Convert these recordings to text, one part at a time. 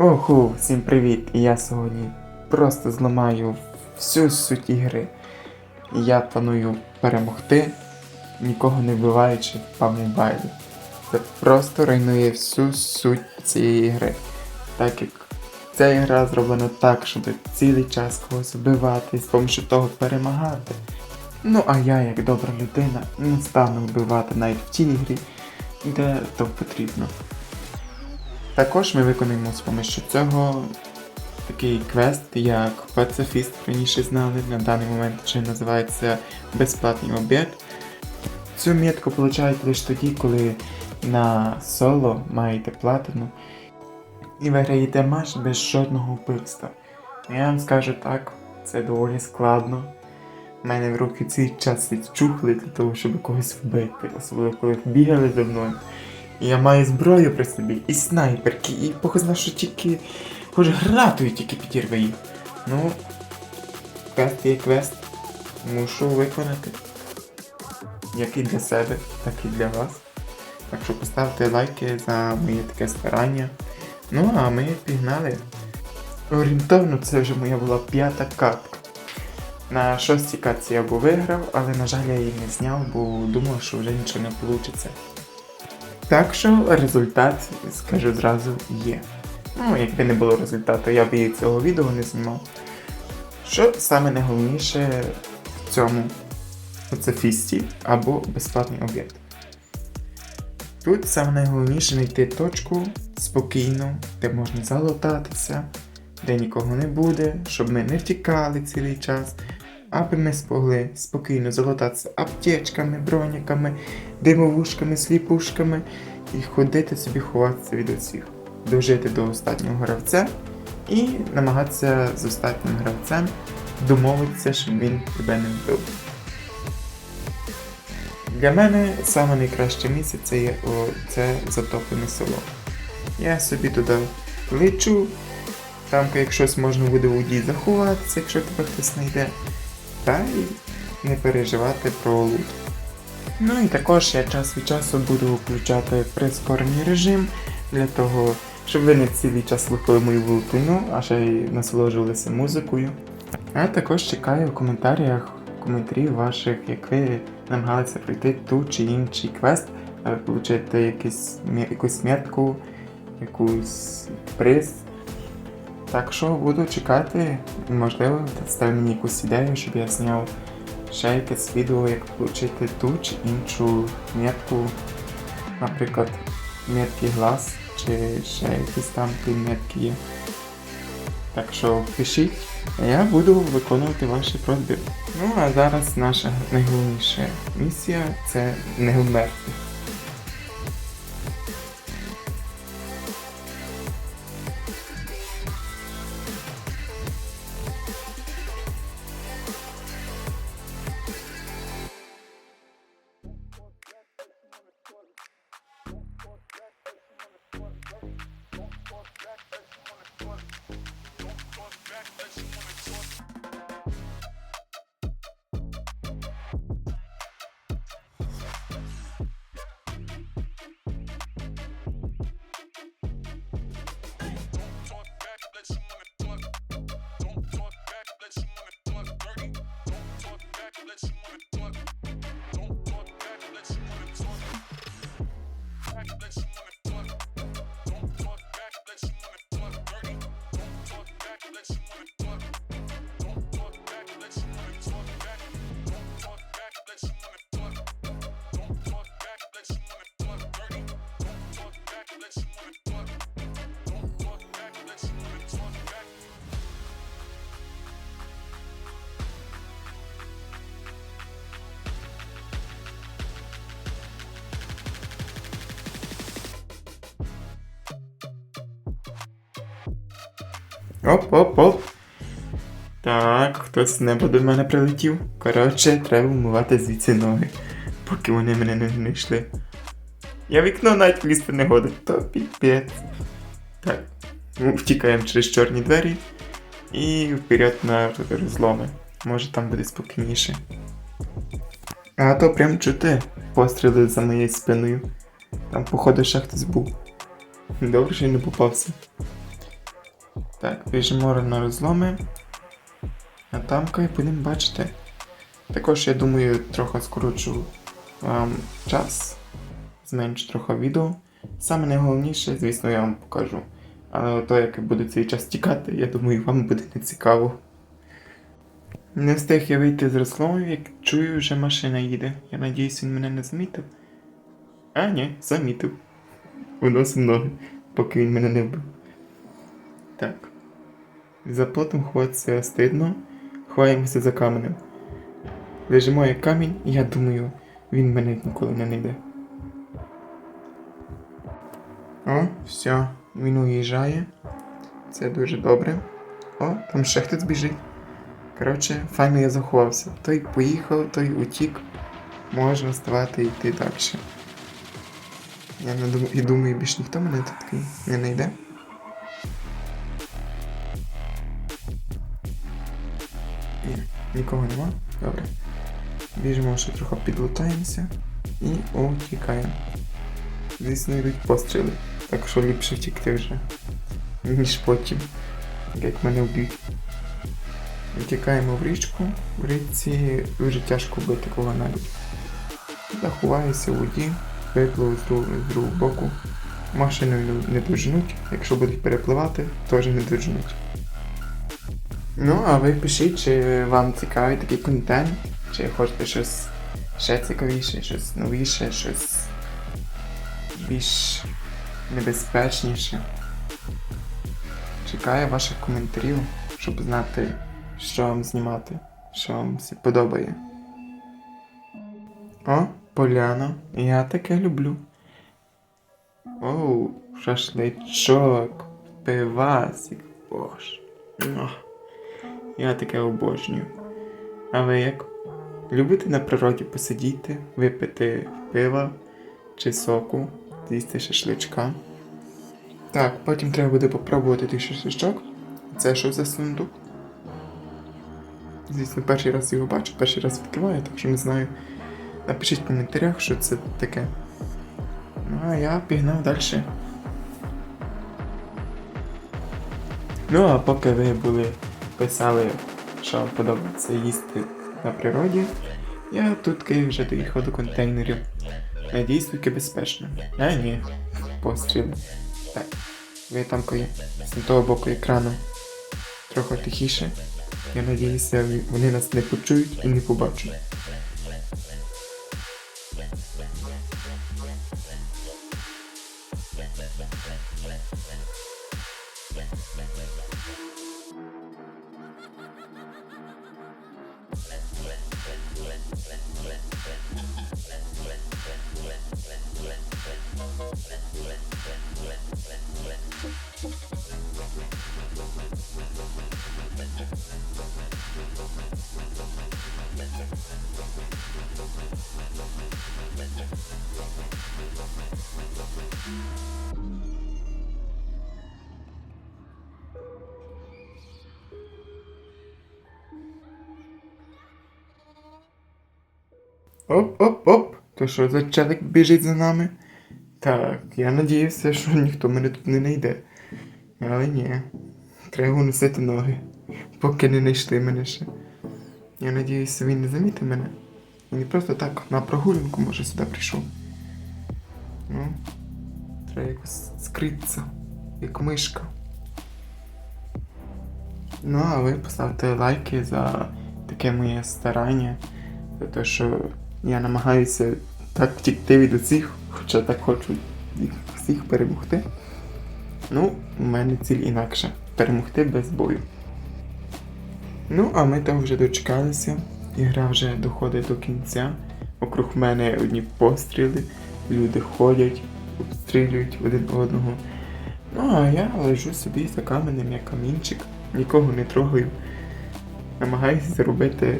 Оху, всім привіт! І я сьогодні просто зламаю всю суть ігри. Я планую перемогти, нікого не вбиваючи PUBG Mobile. Це просто руйнує всю суть цієї гри. Так як ця гра зроблена так, щоб цілий час когось вбивати і з помощью того перемагати. Ну а я, як добра людина, не стану вбивати навіть в тій грі, де то потрібно. Також ми виконуємо з помощью цього такий квест, як пацифіст раніше знали, на даний момент вже називається безплатний обід. Цю метку получають лише тоді, коли на соло маєте платину і виграєте матч без жодного вбивства. Я вам скажу так, це доволі складно. У мене в руки цей час відчухли для того, щоб когось вбити, особливо коли бігали за мною. Я маю зброю при собі, і снайперки, і похозна, що тільки хоч гратою тільки підірве їх. Ну, квест є квест. Мушу виконати. Як і для себе, так і для вас. Так що поставте лайки за моє таке старання. Ну, а ми пігнали. Орієнтовно це вже моя була п'ята катка. На шостій катці я був виграв, але на жаль я її не зняв, бо думав, що вже нічого не вийде. Так що результат, скажу зразу, є. Ну, якби не було результату, я б і цього відео не знімав. Що саме найголовніше в цьому пацифісті або безплатний об'єкт? Тут саме найголовніше знайти точку спокійно, де можна залутатися, де нікого не буде, щоб ми не втікали цілий час, аби ми змогли спокійно залутатися аптечками, броніками, димовушками, сліпушками і ходити собі ховатися від усіх, дожити до останнього гравця і намагатися з останнім гравцем домовитися, щоб він тебе не вбив. Для мене саме найкраще місце це є о, це затоплене село. Я собі туди лечу, там як щось можна буде у воді заховатися, якщо тебе хтось знайде, та й не переживати про лут. Ну і також я час від часу буду включати прискорений режим для того, щоб ви не цілий час слухали мою вултину, а ще й насолоджувалися музикою. А також чекаю в коментарях коментарів ваших, як ви намагалися пройти ту чи інший квест, аби отримати якусь, якусь метку, якусь приз. Так що буду чекати, можливо, дасте мені якусь ідею, щоб я зняв ще якесь відео, як включити ту чи іншу метку, наприклад, метки глаз, чи ще якісь там ті метки є. Так що пишіть, а я буду виконувати ваші просьби. Ну а зараз наша найголовніша місія це не вмерти. let you want, want Оп-оп-оп. Так, хтось з неба до мене прилетів. Коротше, треба вмивати звідси ноги, поки вони мене не знайшли. Я вікно навіть влізти не годен, то піпець. Так, ну, втікаємо через чорні двері і вперед на розломи. Може там буде спокійніше. А то прям чути постріли за моєю спиною. Там, походу, ще хтось був. Добре, що я не попався. Так, біжимо на розломи. А там кай будемо бачити. Також я думаю, трохи скорочу вам час, зменшу трохи відео. Саме найголовніше, звісно, я вам покажу. Але ото, як буде цей час тікати, я думаю, вам буде не цікаво. Не встиг я вийти з розломів, як чую, вже машина їде. Я надіюсь, він мене не замітив. А, ні, замітив. Виносив ноги, поки він мене не вбив. Так. За плотом ховатися стидно. Ховаємося за каменем. Лежимо як камінь, і я думаю, він мене ніколи не знайде. О, все, він уїжджає. Це дуже добре. О, там ще хтось біжить. Коротше, файно я заховався. Той поїхав, той утік. Можна ставати і йти далі. Я не дум... і думаю, більш ніхто мене тут не знайде. Нікого нема. Добре. Біжимо, ще трохи підлутаємося і утікаємо. Звісно, йдуть постріли, так що ліпше втікти вже, ніж потім, як мене вб'ють. Втікаємо в річку, в річці дуже тяжко бити кого-небудь. Заховаюся у воді, випливу з другого, боку. Машиною не доженуть, якщо будуть перепливати, теж не доженуть. Ну, а ви пишіть, чи вам цікавий такий контент, чи хочете щось ще цікавіше, щось новіше, щось більш небезпечніше. Чекаю ваших коментарів, щоб знати, що вам знімати, що вам подобає. О, поляна, я таке люблю. Оу, шашличок, пивасик, боже. Я таке обожнюю. А ви як? Любите на природі посидіти, випити пива чи соку, з'їсти шашличка? Так, потім треба буде попробувати той шашличок. Це що за сундук? Звісно, перший раз його бачу, перший раз відкриваю, так що не знаю. Напишіть в коментарях, що це таке. Ну, а я пігнав далі. Ну, а поки ви були писали, що подобається їсти на природі, я тут Київ вже доїхав до контейнерів. Надіюсь, тільки безпечно. А ні, постріли. Так, ви там коли з того боку екрану трохи тихіше. Я надіюся, вони нас не почують і не побачать. Оп-оп-оп! То що за челик біжить за нами? Так, я надіявся, що ніхто мене тут не знайде. Але ні. Треба уносити ноги, поки не знайшли мене ще. Я надіюся, він не замітив мене. Він просто так на прогулянку може сюди прийшов. Ну, треба якось скритися, як мишка. Ну, а ви поставте лайки за таке моє старання, за те, що я намагаюся так втікти від усіх, хоча так хочу всіх перемогти. Ну, у мене ціль інакша перемогти без бою. Ну, а ми там вже дочекалися. Ігра вже доходить до кінця. Округ мене одні постріли, люди ходять, обстрілюють один одного. Ну, а я лежу собі за каменем як камінчик, нікого не трогаю. Намагаюся заробити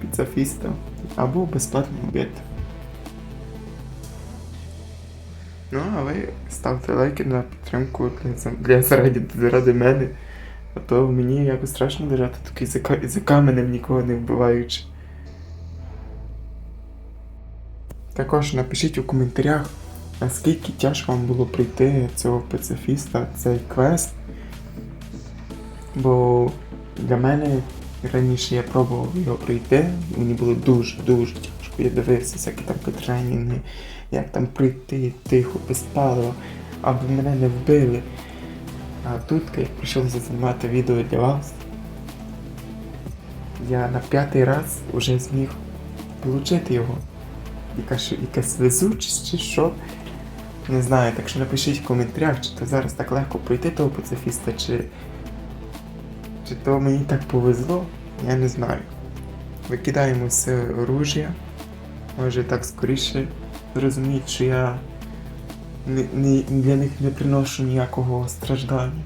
піцафіста або безплатний обід. Ну, а ви ставте лайки на підтримку для, для заради, заради мене. А то мені якось страшно лежати такий за, за каменем, нікого не вбиваючи. Також напишіть у коментарях, наскільки тяжко вам було пройти цього пацифіста, цей квест. Бо для мене раніше я пробував його пройти, мені було дуже-дуже тяжко. Я дивився всякі там тренінги, як там пройти тихо, без палива, аби мене не вбили. А тут, як прийшлося знімати відео для вас, я на п'ятий раз вже зміг отримати його. Якась, якась везучість чи що. Не знаю, так що напишіть в коментарях, чи то зараз так легко пройти того пацифіста, чи. Чи то мені так повезло, я не знаю. Викидаємо все оруж'я. Може так скоріше зрозуміють, що я не, не, для них не приношу ніякого страждання.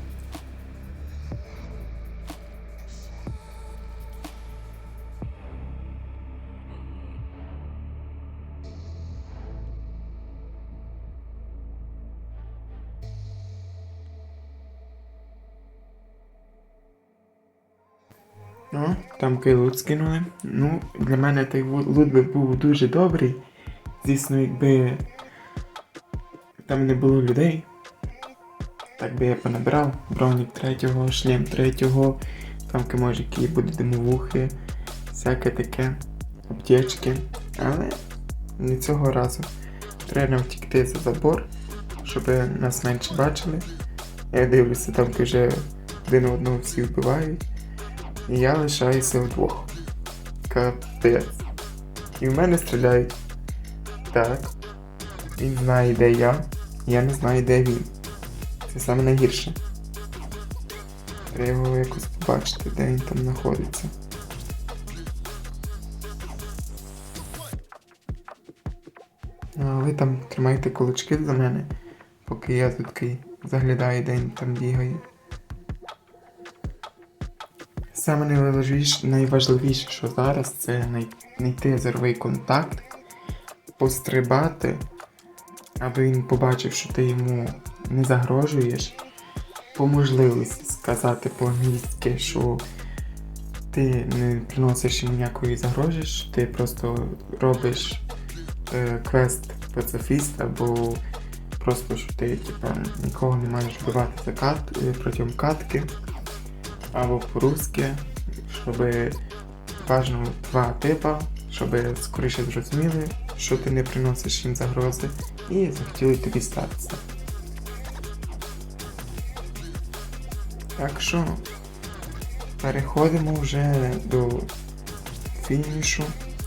Ну, там кайлут скинули. Ну, для мене той лут би був дуже добрий. Звісно, якби там не було людей. Так би я понабирав. Бронік третього, шлем третього, там може які будуть димовухи, всяке таке, аптечки. Але не цього разу. Треба втікти за забор, щоб нас менше бачили. Я дивлюся, там вже один одного всі вбивають. І я лишаюся вдвох. Капець. І в мене стріляють. Так. Він знає, де я. Я не знаю, де він. Це саме найгірше. Треба його якось побачити, де він там знаходиться. Ви там тримайте кулачки за мене, поки я тут заглядаю, де він там бігає. Саме найважливіше, найважливіше, що зараз, це знайти зоровий контакт, пострибати, аби він побачив, що ти йому не загрожуєш. По можливості сказати по-англійськи, що ти не приносиш йому ніякої загрожі, що ти просто робиш е, квест пацифіст, або просто що ти типа, нікого не маєш вбивати за кат, е, протягом катки або по-русски, щоб бажано два типа, щоб скоріше зрозуміли, що ти не приносиш їм загрози, і захотіли тобі статися. Так що переходимо вже до фінішу,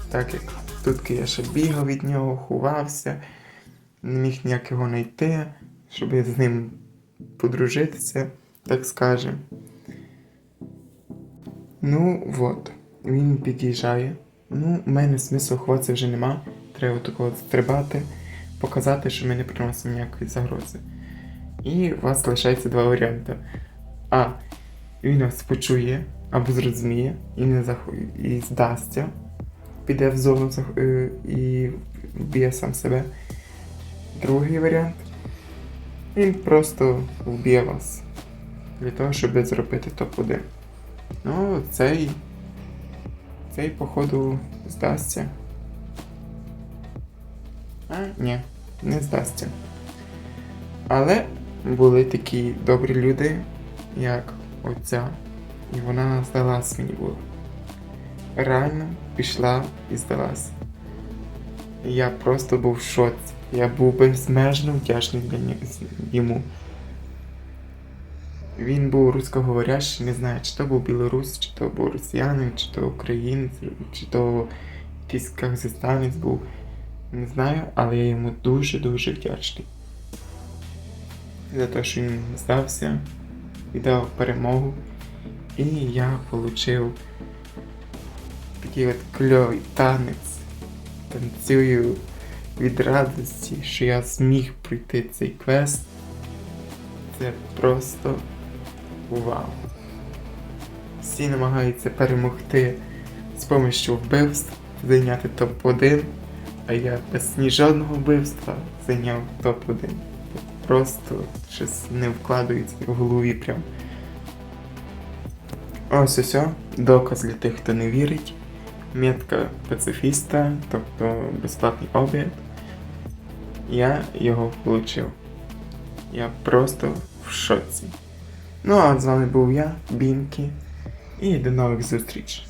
так як тут я ще бігав від нього, ховався, не міг ніяк його знайти, щоб з ним подружитися, так скажемо. Ну от, він під'їжджає. Ну, у мене смислу ховатися вже нема. Треба такого стрибати, показати, що ми не приносимо ніякої загрози. І у вас залишається два варіанти. А. Він вас почує або зрозуміє і не зах... і здасться, піде в зону зах- е, і вб'є сам себе. Другий варіант. Він просто вб'є вас для того, щоб зробити топ-1. Ну, цей. Цей, походу, здасться. А, ні, не здасться. Але були такі добрі люди, як оця. І вона здалась мені була. Реально пішла і здалась. Я просто був в шоці. Я був безмежно вдячний для ні- йому. Він був русскоговорящий, не знаю, чи то був білорус, чи то був росіянин, чи то українець, чи то якийсь казахстанець був. Не знаю, але я йому дуже-дуже вдячний. За те, що він здався, віддав перемогу. І я отримав такий от кльовий танець. Танцюю від радості, що я зміг пройти цей квест. Це просто вау. Всі намагаються перемогти з допомогою вбивств, зайняти топ-1, а я без ні жодного вбивства зайняв топ-1. Просто щось не вкладається в голові прям. Ось ось, доказ для тих, хто не вірить. Метка пацифіста, тобто безплатний обід. Я його отримав. Я просто в шоці. Ну а з вами був я, Бінкі, і до нових зустріч.